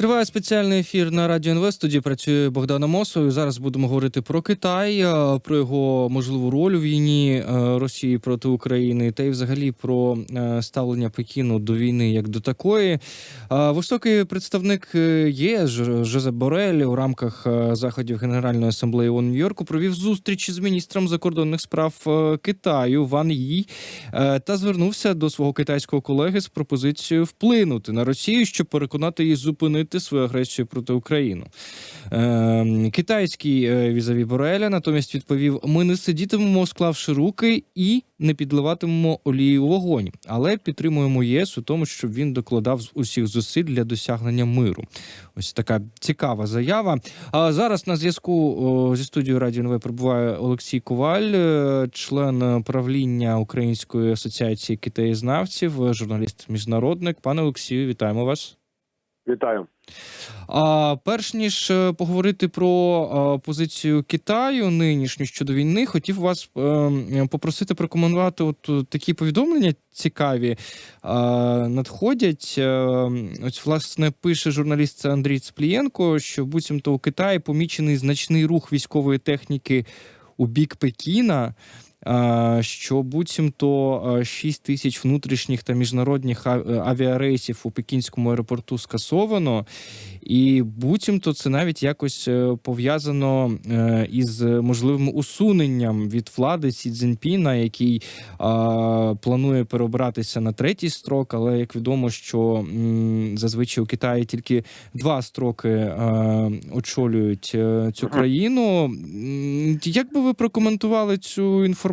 Триває спеціальний ефір на радіо НВ. Студії працює Богдана Мосов. Зараз будемо говорити про Китай, е, про його можливу роль у війні е, Росії проти України, та й взагалі про е, ставлення Пекіну до війни як до такої. Високий представник ЄС Жозеп Борель у рамках заходів Генеральної асамблеї ООН Нью-Йорку провів зустріч з міністром закордонних справ Китаю Ван Ї та звернувся до свого китайського колеги з пропозицією вплинути на Росію, щоб переконати її зупинити свою агресію проти України. Е, Китайський візаві Бореля натомість відповів: ми не сидітимемо, склавши руки, і не підливатимемо олії у вогонь, але підтримуємо ЄС у тому, щоб він докладав усіх зусиль для досягнення миру. Ось така цікава заява. А зараз на зв'язку зі студією Радіо НВ перебуває Олексій Коваль, е, член правління Української асоціації китаєзнавців, е, журналіст міжнародник. Пане Олексію, вітаємо вас. Вітаю. А перш ніж е, поговорити про е, позицію Китаю нинішню щодо війни, хотів вас е, попросити прокоментувати от такі повідомлення цікаві надходять. Ось власне пише журналіст Андрій Цплієнко, що буцімто у Китаї помічений значний рух військової техніки у бік Пекіна. Е, Що буцімто е, 6 тисяч внутрішніх та міжнародних е, авіарейсів у пекінському аеропорту скасовано, і буцімто це навіть якось е, пов'язано е, із можливим усуненням від влади Сі Цзіньпіна, який е, планує переобратися на третій строк. Але як відомо, що зазвичай у Китаї тільки два строки е, очолюють е, цю країну. Як би ви прокоментували цю інформацію,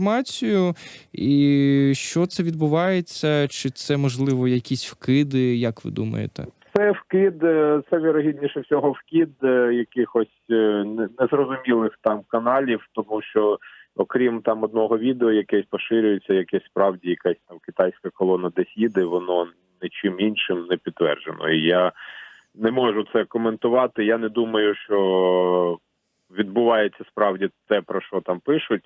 і що це відбувається? Чи це можливо якісь вкиди? Як ви думаєте? Це вкид, е, це вірогідніше всього вкид е, якихось е, незрозумілих там каналів, тому що окрім там одного відео, якесь поширюється, якесь справді якась там китайська колона десь їде, воно нічим іншим не підтверджено. І я не можу це коментувати. Я не думаю, що відбувається справді те, про що там пишуть.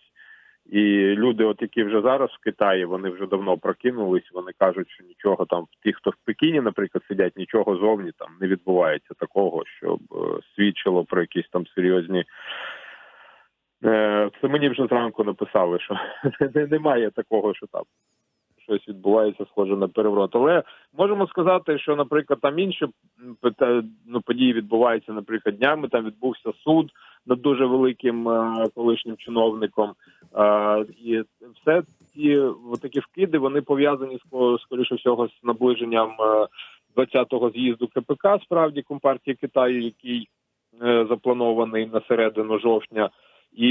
І люди, от які вже зараз в Китаї, вони вже давно прокинулись. Вони кажуть, що нічого там, ті, хто в Пекіні, наприклад, сидять, нічого зовні там не відбувається такого, щоб е, свідчило про якісь там серйозні. Е, Це мені вже зранку написали, що немає такого, що там щось відбувається, схоже на переворот. Але можемо сказати, що, наприклад, там інші ну, події відбуваються, наприклад, днями. Там відбувся суд над дуже великим е, колишнім чиновником. Е, і все ці такі вкиди вони пов'язані ско- скоріше всього з наближенням е, 20-го з'їзду КПК, справді компартії Китаю, який е, запланований на середину жовтня. І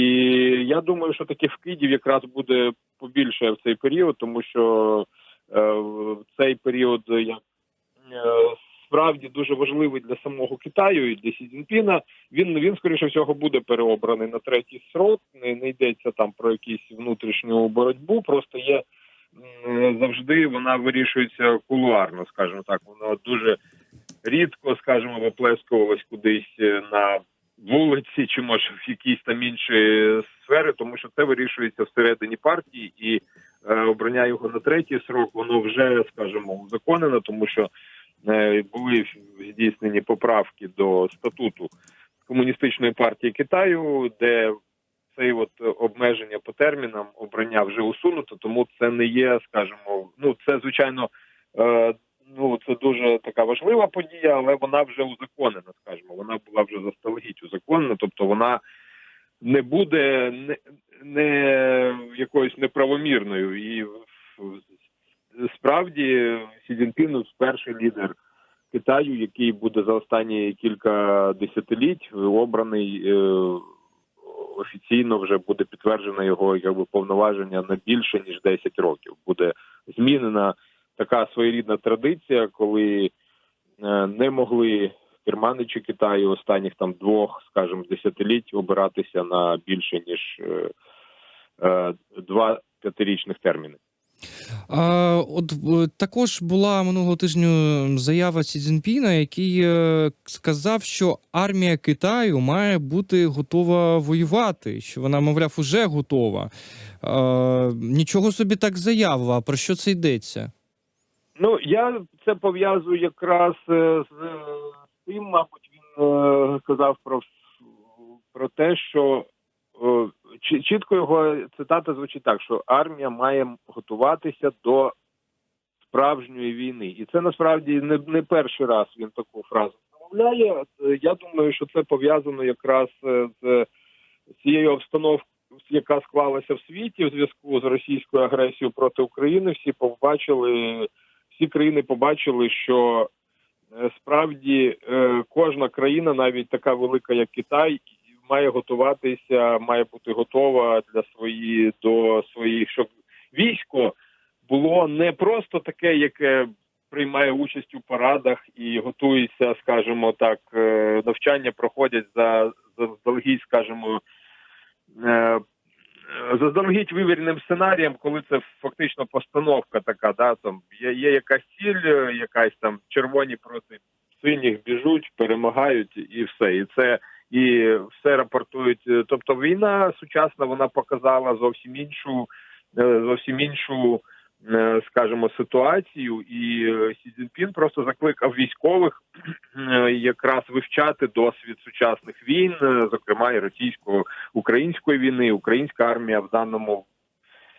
я думаю, що таких вкидів якраз буде побільше в цей період, тому що е, в цей період як е, справді дуже важливий для самого Китаю і для Сі Цзіньпіна. Він він скоріше всього буде переобраний на третій срок. Не, не йдеться там про якусь внутрішню боротьбу. Просто є завжди вона вирішується кулуарно, скажімо так. Вона дуже рідко, скажімо, виплескувалась кудись е, на вулиці чи може в якісь там інші сфери, тому що це вирішується всередині партії, і е, обрання його на третій срок воно вже, скажімо, узаконено, тому що е, були здійснені поправки до статуту комуністичної партії Китаю, де цей от обмеження по термінам обрання вже усунуто, тому це не є, скажімо, ну це звичайно. Е, Ну, це дуже така важлива подія, але вона вже узаконена, скажімо. Вона була вже заздалегідь узаконена, тобто вона не буде не, не якоюсь неправомірною. І справді Сі Цзіньпін перший лідер Китаю, який буде за останні кілька десятиліть обраний е, офіційно вже буде підтверджено його якби повноваження на більше ніж 10 років. Буде змінена така своєрідна традиція, коли е, не могли керманичі Китаю останніх там двох, скажімо, десятиліть обиратися на більше ніж е, е, два п'ятирічних терміни. А, от також була минулого тижня заява Сі Цзіньпіна, який сказав, що армія Китаю має бути готова воювати, що вона, мовляв, уже готова. А, нічого собі так заява. Про що це йдеться? Ну я це пов'язую якраз е, з тим, мабуть, він е, казав про, про те, що е, чітко його цитата звучить так, що армія має готуватися до справжньої війни, і це насправді не, не перший раз він таку фразу промовляє. Е, Я думаю, що це пов'язано якраз е, з цією обстановкою, яка склалася в світі в зв'язку з російською агресією проти України. Всі побачили, всі країни побачили, що е, справді е, кожна країна, навіть така велика, як Китай, має готуватися, має бути готова для свої до своїх, щоб військо було не просто таке, яке приймає участь у парадах і готується, скажімо так, е, навчання проходять за заздалегідь, скажімо, заздалегідь вивіреним сценарієм, коли це фактично постановка така, да, там є, є якась ціль, е, якась там червоні проти синіх біжуть, перемагають і все. І це і все рапортують. Е, Тобто війна сучасна вона показала зовсім іншу, е, зовсім іншу, е, скажімо, ситуацію. І е, Сі Цзіньпін просто закликав військових е, якраз вивчати досвід сучасних війн, е, зокрема і російсько-української війни. Українська армія в даному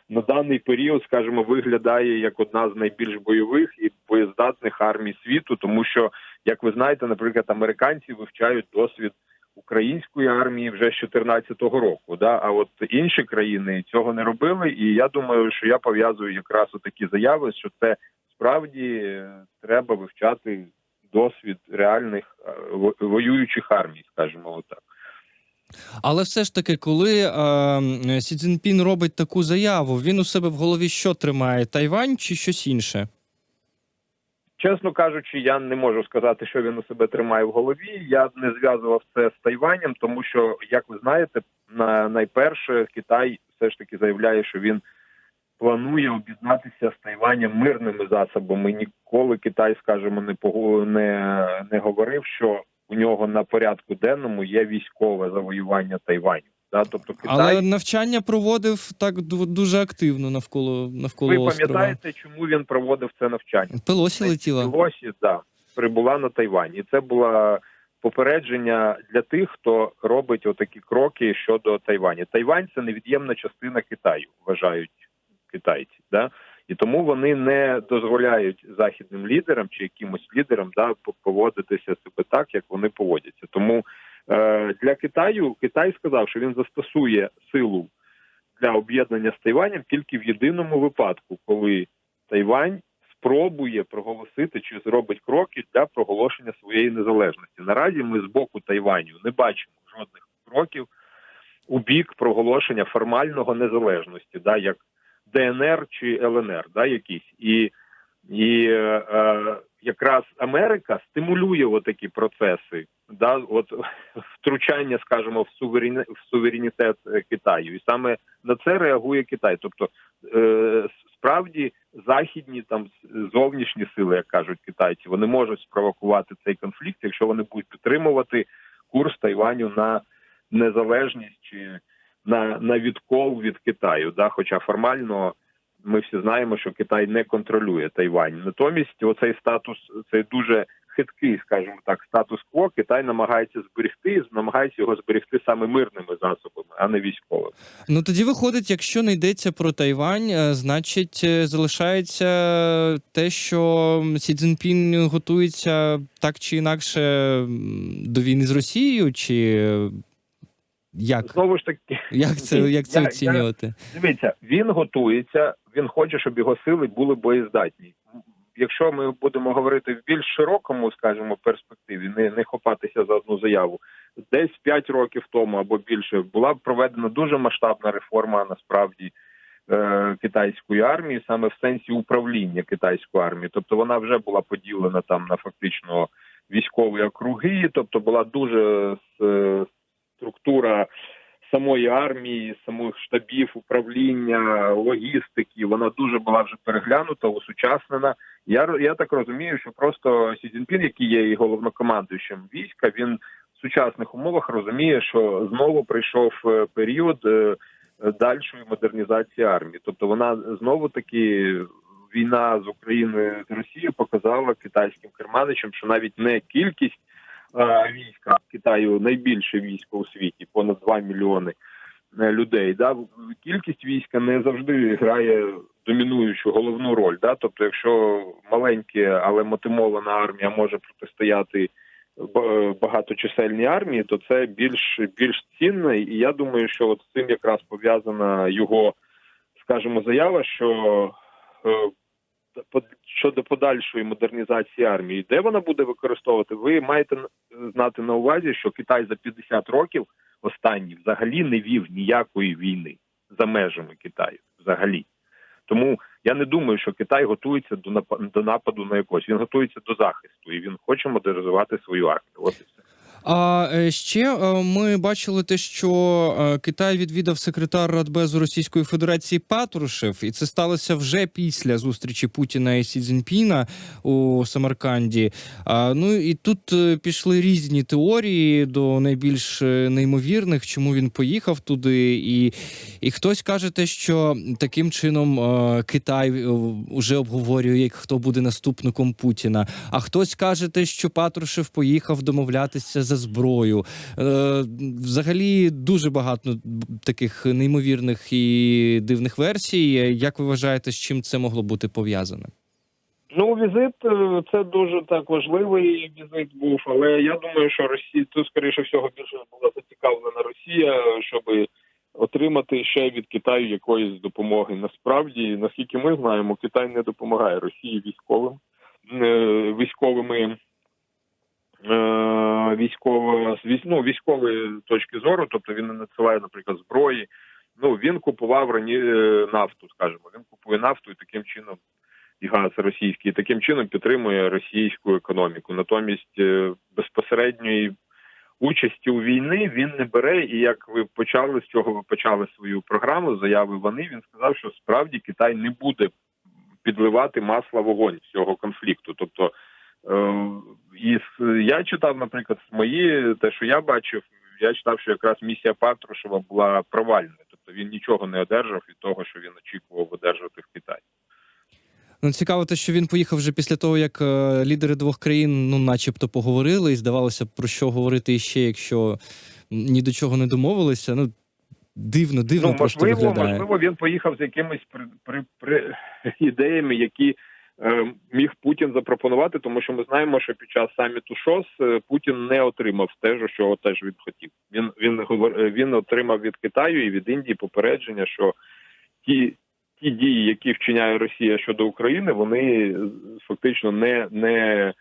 на даний період, скажімо, виглядає як одна з найбільш бойових і боєздатних армій світу, тому що, як ви знаєте, наприклад, американці вивчають досвід української армії вже з 2014 року. Да? А от інші країни цього не робили. І я думаю, що я пов'язую якраз такі заяви, що це справді е, треба вивчати досвід реальних е, воюючих армій, скажімо, отак. Але все ж таки, коли е, Сі Цзіньпін робить таку заяву, він у себе в голові що тримає? Тайвань чи щось інше? Чесно кажучи, я не можу сказати, що він у себе тримає в голові. Я не зв'язував це з Тайванем, тому що, як ви знаєте, на найперше Китай все ж таки заявляє, що він планує об'єднатися з Тайванем мирними засобами. Ніколи Китай, скажімо, не не, не говорив, що у нього на порядку денному є військове завоювання Тайваню. Да? Тобто Китай Але навчання проводив так ду- дуже активно навколо навколо ви острова. пам'ятаєте, чому він проводив це навчання? Пелосі летіла. Пелосі, да, прибула на Тайвань. І це було попередження для тих, хто робить отакі кроки щодо Тайвані. Тайвань це невід'ємна частина Китаю, вважають китайці. Да? І тому вони не дозволяють західним лідерам чи якимось лідерам да, поводитися себе так, як вони поводяться. Тому для Китаю Китай сказав, що він застосує силу для об'єднання з Тайванем тільки в єдиному випадку, коли Тайвань спробує проголосити чи зробить кроки для проголошення своєї незалежності. Наразі ми з боку Тайваню не бачимо жодних кроків у бік проголошення формального незалежності, да, як ДНР чи ЛНР, да, якісь. І, і е, якраз Америка стимулює отакі процеси, да, от втручання, скажімо, в суверені, в суверенітет е, Китаю, і саме на це реагує Китай. Тобто, е, справді західні там зовнішні сили, як кажуть китайці, вони можуть спровокувати цей конфлікт, якщо вони будуть підтримувати курс Тайваню на незалежність чи на, на відкол від Китаю. Да? Хоча формально ми всі знаємо, що Китай не контролює Тайвань. Натомість, оцей статус цей дуже хиткий, скажімо так, статус-кво Китай намагається зберегти, намагається його зберегти саме мирними засобами, а не військовими. Ну тоді виходить, якщо не йдеться про Тайвань, е, значить е, залишається те, що Сі Цзіньпін готується так чи інакше до війни з Росією, чи е, як? Знову ж таки, Як це, як це Я- я- Дивіться, він готується, він хоче, щоб його сили були боєздатні. Якщо ми будемо говорити в більш широкому, скажімо, перспективі, не, не хопатися за одну заяву, десь 5 років тому або більше була проведена дуже масштабна реформа насправді е, китайської армії, саме в сенсі управління китайської армії. Тобто вона вже була поділена там на фактично військові округи, тобто була дуже е, структура самої армії, самих штабів управління, логістики, вона дуже була вже переглянута, осучаснена. Я я так розумію, що просто Сі Цзіньпін, який є і головнокомандуючим війська, він в сучасних умовах розуміє, що знову прийшов е, період е, дальшої модернізації армії. Тобто вона знову таки війна з Україною з Росією показала китайським керманичам, що навіть не кількість війська Китаю найбільше військо у світі, понад 2 мільйони е, людей. Да? Кількість війська не завжди грає домінуючу головну роль. Да? Тобто, якщо маленьке, але мотивована армія може протистояти ба- багаточисельній армії, то це більш більш цінне. І я думаю, що от з цим якраз пов'язана його, скажімо, заява, що е, щодо подальшої модернізації армії, де вона буде використовувати, ви маєте знати на увазі, що Китай за 50 років останні взагалі не вів ніякої війни за межами Китаю. Взагалі. Тому я не думаю, що Китай готується до напа- до нападу на якось. Він готується до захисту і він хоче модернізувати свою армію. От і все. А е, ще е, ми бачили те, що е, Китай відвідав секретар Радбезу Російської Федерації Патрушев, і це сталося вже після зустрічі Путіна і Сі Цзіньпіна у Самарканді. Ну і тут пішли різні теорії до найбільш неймовірних, чому він поїхав туди, і, і хтось каже те, що таким чином Китай вже обговорює, хто буде наступником Путіна. А хтось каже те, що Патрушев поїхав домовлятися за зброю. Е, взагалі дуже багато таких неймовірних і дивних версій. Як ви вважаєте, з чим це могло бути пов'язане? Ну, візит е, це дуже так важливий візит був, але я думаю, що Росія тут, скоріше всього, більше була зацікавлена Росія, щоб отримати ще від Китаю якоїсь допомоги. Насправді, наскільки ми знаємо, Китай не допомагає Росії військовим е, військовими. Е, Військово з ну, військової точки зору, тобто він не надсилає, наприклад, зброї. Ну він купував рані е, нафту, скажімо. Він купує нафту і таким чином і газ російський, і таким чином підтримує російську економіку. Натомість е, безпосередньої участі у війни він не бере. І як ви почали з чого ви почали свою програму заяви вони, він сказав, що справді Китай не буде підливати масла вогонь цього конфлікту. Тобто, і я читав, наприклад, мої те, що я бачив, я читав, що якраз місія Патрушева була провальною. Тобто він нічого не одержав від того, що він очікував одержати в Китаї. Ну, цікаво, те, що він поїхав вже після того, як е, лідери двох країн, ну, начебто, поговорили, і здавалося, про що говорити іще, якщо ні до чого не домовилися. Ну, дивно, дивно ну, просто можливо, виглядає. можливо, він поїхав з якимись при, при, при ідеями, які міг Путін запропонувати, тому що ми знаємо, що під час саміту ШОС е, Путін не отримав те, що теж він хотів. Він він е, він отримав від Китаю і від Індії попередження, що ті. Ті дії, які вчиняє Росія щодо України, вони е, фактично не, не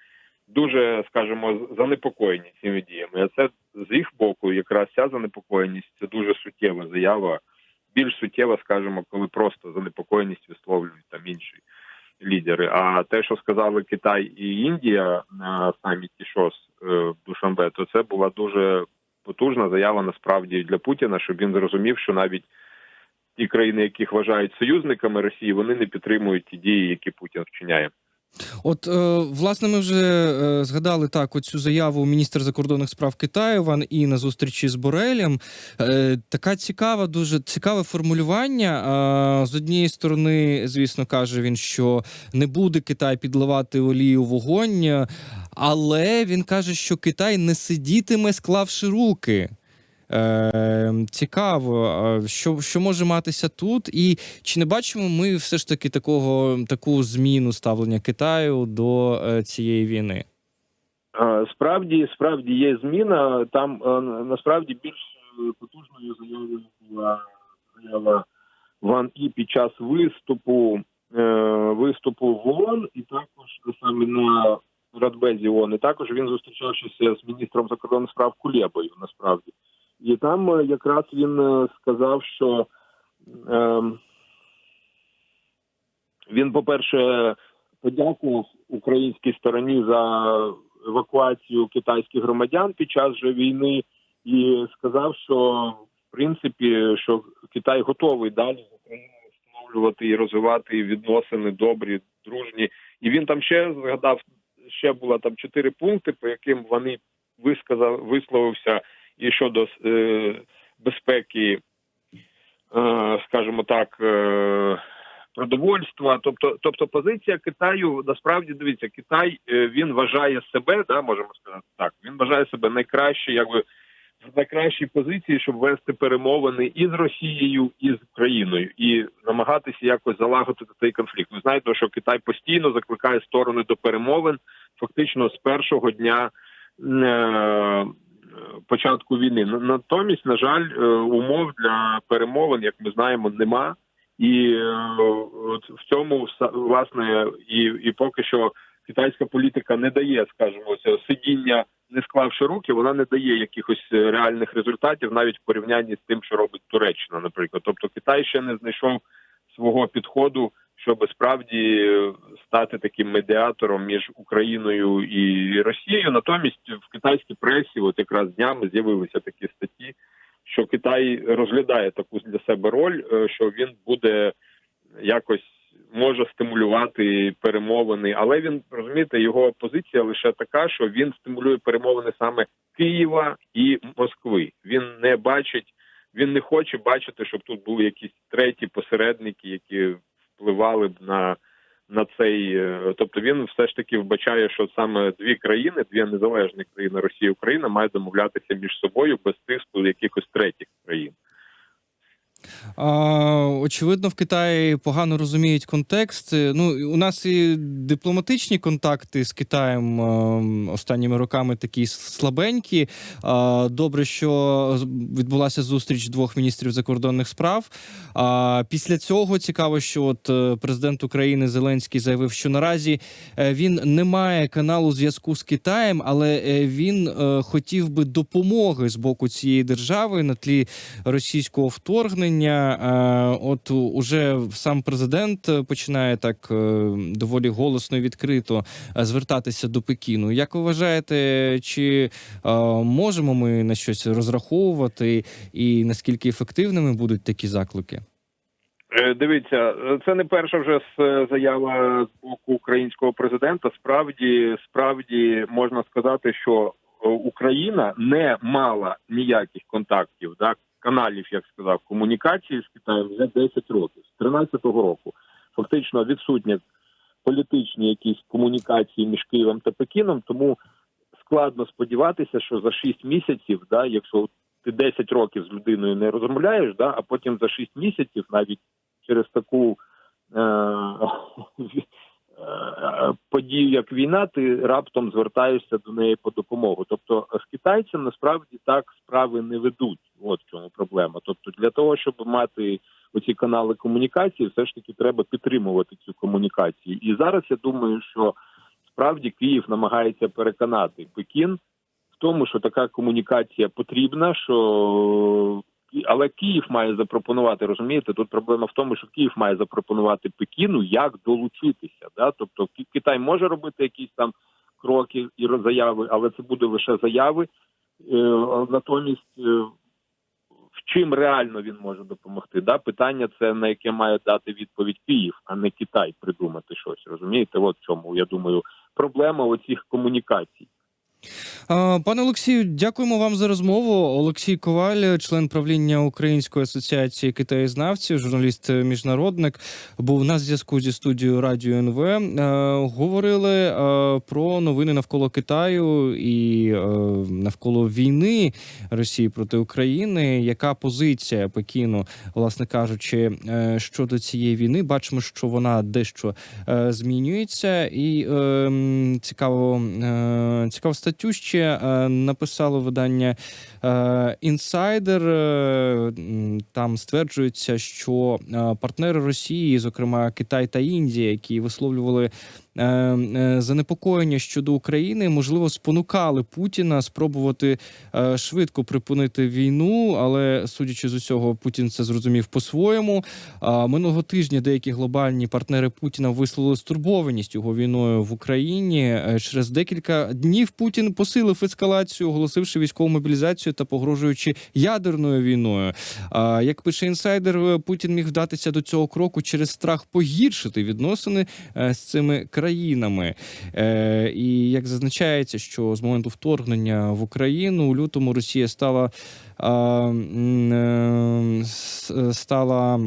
дуже, скажімо, занепокоєні цими діями. А це з їх боку, якраз ця занепокоєність це дуже суттєва заява. Більш суттєва, скажімо, коли просто занепокоєність висловлюють там інші лідери. А те, що сказали Китай і Індія на саміті ШОС е, в Душанбе, то це була дуже потужна заява насправді для Путіна, щоб він зрозумів, що навіть ті країни, яких вважають союзниками Росії, вони не підтримують ті дії, які Путін вчиняє. От, е, власне, ми вже е, згадали так оцю заяву міністра закордонних справ Китаю Ван І на зустрічі з Борелем. Е, така цікава, дуже цікаве формулювання. З однієї сторони, звісно, каже він, що не буде Китай підливати олію вогонь, але він каже, що Китай не сидітиме, склавши руки. Е, цікаво, що, що може матися тут, і чи не бачимо ми все ж таки такого таку зміну ставлення Китаю до е, цієї війни? Справді, справді є зміна. Там е, насправді більш е, потужною заявою була заява Ван І під час виступу виступу в ООН і також саме на Радбезі ООН. І також він зустрічався з міністром закордонних справ Кулєбою. Насправді, і там е, якраз він е, сказав, що е, він, по-перше, подякував українській стороні за евакуацію китайських громадян під час же війни і сказав, що в принципі що Китай готовий далі з Україною встановлювати і розвивати відносини добрі, дружні. І він там ще згадав, ще було там чотири пункти, по яким вони висказав, висловився і щодо е, безпеки, е, скажімо так, е, продовольства. Тобто, тобто позиція Китаю насправді дивіться, Китай е, він вважає себе, да, можемо сказати так. Він вважає себе найкраще, якби в найкращій позиції, щоб вести перемовини і з Росією, і з Україною, і намагатися якось залагодити цей конфлікт. Ви знаєте, що Китай постійно закликає сторони до перемовин, фактично з першого дня. е, Початку війни натомість, на жаль, е, умов для перемовин, як ми знаємо, нема. І е, от в цьому власне і, і поки що китайська політика не дає, скажімо, цього сидіння, не склавши руки, вона не дає якихось е, реальних результатів, навіть в порівнянні з тим, що робить Туреччина, наприклад. Тобто Китай ще не знайшов свого підходу, щоб справді стати таким медіатором між Україною і Росією. Натомість в китайській пресі, от якраз днями з'явилися такі статті, що Китай розглядає таку для себе роль, е, що він буде якось може стимулювати перемовини, але він розумієте, його позиція лише така, що він стимулює перемовини саме Києва і Москви. Він не бачить, він не хоче бачити, щоб тут були якісь треті посередники, які впливали б на. На цей, е, тобто він все ж таки вбачає, що саме дві країни, дві незалежні країни Росія і Україна, мають домовлятися між собою без тиску якихось третіх країн. А, очевидно, в Китаї погано розуміють контекст. Ну, у нас і дипломатичні контакти з Китаєм е, останніми роками такі слабенькі. А, добре, що відбулася зустріч двох міністрів закордонних справ. А після цього цікаво, що от е, президент України Зеленський заявив, що наразі е, він не має каналу зв'язку з Китаєм, але е, він хотів би допомоги з боку цієї держави на тлі російського вторгнення. Е, От уже сам президент е, починає так е, доволі голосно і відкрито звертатися до Пекіну. Як ви вважаєте, чи можемо ми на щось розраховувати, і наскільки ефективними будуть такі заклики? Дивіться, це не перша вже заява з боку українського президента. Справді, справді можна сказати, що Україна не мала ніяких контактів, да, каналів, як сказав, комунікації з Китаєм вже 10 років, з 13-го року. Фактично відсутні політичні якісь комунікації між Києвом та Пекіном, тому складно сподіватися, що за 6 місяців, да, якщо ти 10 років з людиною не розмовляєш, да, а потім за 6 місяців навіть через таку е- подію, як війна, ти раптом звертаєшся до неї по допомогу. Тобто з китайцем насправді так справи не ведуть. От в чому проблема. Тобто, для того, щоб мати оці канали комунікації, все ж таки треба підтримувати цю комунікацію. І зараз я думаю, що справді Київ намагається переконати Пекін в тому, що така комунікація потрібна, що але Київ має запропонувати, розумієте? Тут проблема в тому, що Київ має запропонувати Пекіну, як долучитися. Да? Тобто Ки- Китай може робити якісь там кроки і заяви, але це буде лише заяви. Е, Натомість, е, в чим реально він може допомогти? Да? Питання це на яке має дати відповідь Київ, а не Китай придумати щось. Розумієте? От в чому я думаю, проблема оцих комунікацій. Пане Олексію, дякуємо вам за розмову. Олексій Коваль, член правління Української асоціації китаєзнавців, журналіст е, міжнародник, був на зв'язку зі студією Радіо НВ. Е, Говорили е, про новини навколо Китаю і навколо війни Росії проти України. Яка позиція Пекіну, власне кажучи, щодо цієї війни? Бачимо, що вона дещо змінюється, і е, цікаво, е, цікаву статтю ще е, написало видання Інсайдер. Е, Там стверджується, що е, партнери Росії, зокрема Китай та Індія, які висловлювали занепокоєння щодо України, можливо, спонукали Путіна спробувати е, швидко припинити війну, але судячи з усього, Путін це зрозумів по-своєму. Минулого тижня деякі глобальні партнери Путіна висловили стурбованість його війною в Україні. Е, Через декілька днів Путін посилив ескалацію, оголосивши військову мобілізацію та погрожуючи ядерною війною. Як пише інсайдер, е, Путін міг вдатися до цього кроку через страх погіршити відносини е, з цими країнами. Е, І як зазначається, що з моменту вторгнення в Україну у лютому Росія стала а, е, стала е,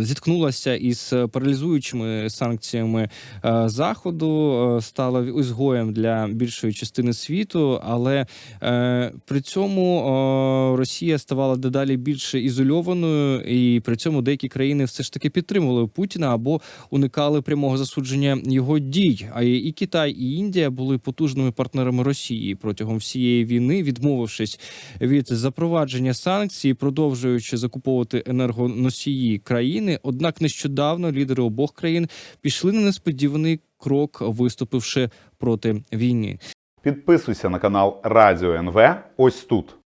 зіткнулася із паралізуючими санкціями е, заходу, е, стала ізгоєм для більшої частини світу, але е, при цьому е, Росія ставала дедалі більше ізольованою, і при цьому деякі країни все ж таки підтримували Путіна або уникали прямого засудження його дій. А і Китай, і Індія були потужними партнерами Росії протягом всієї війни, відмовившись від запровадження санкцій, продовжуючи закуповувати енергоносії країни. Однак нещодавно лідери обох країн пішли на несподіваний крок, виступивши проти війни. Підписуйся на канал Радіо НВ ось тут.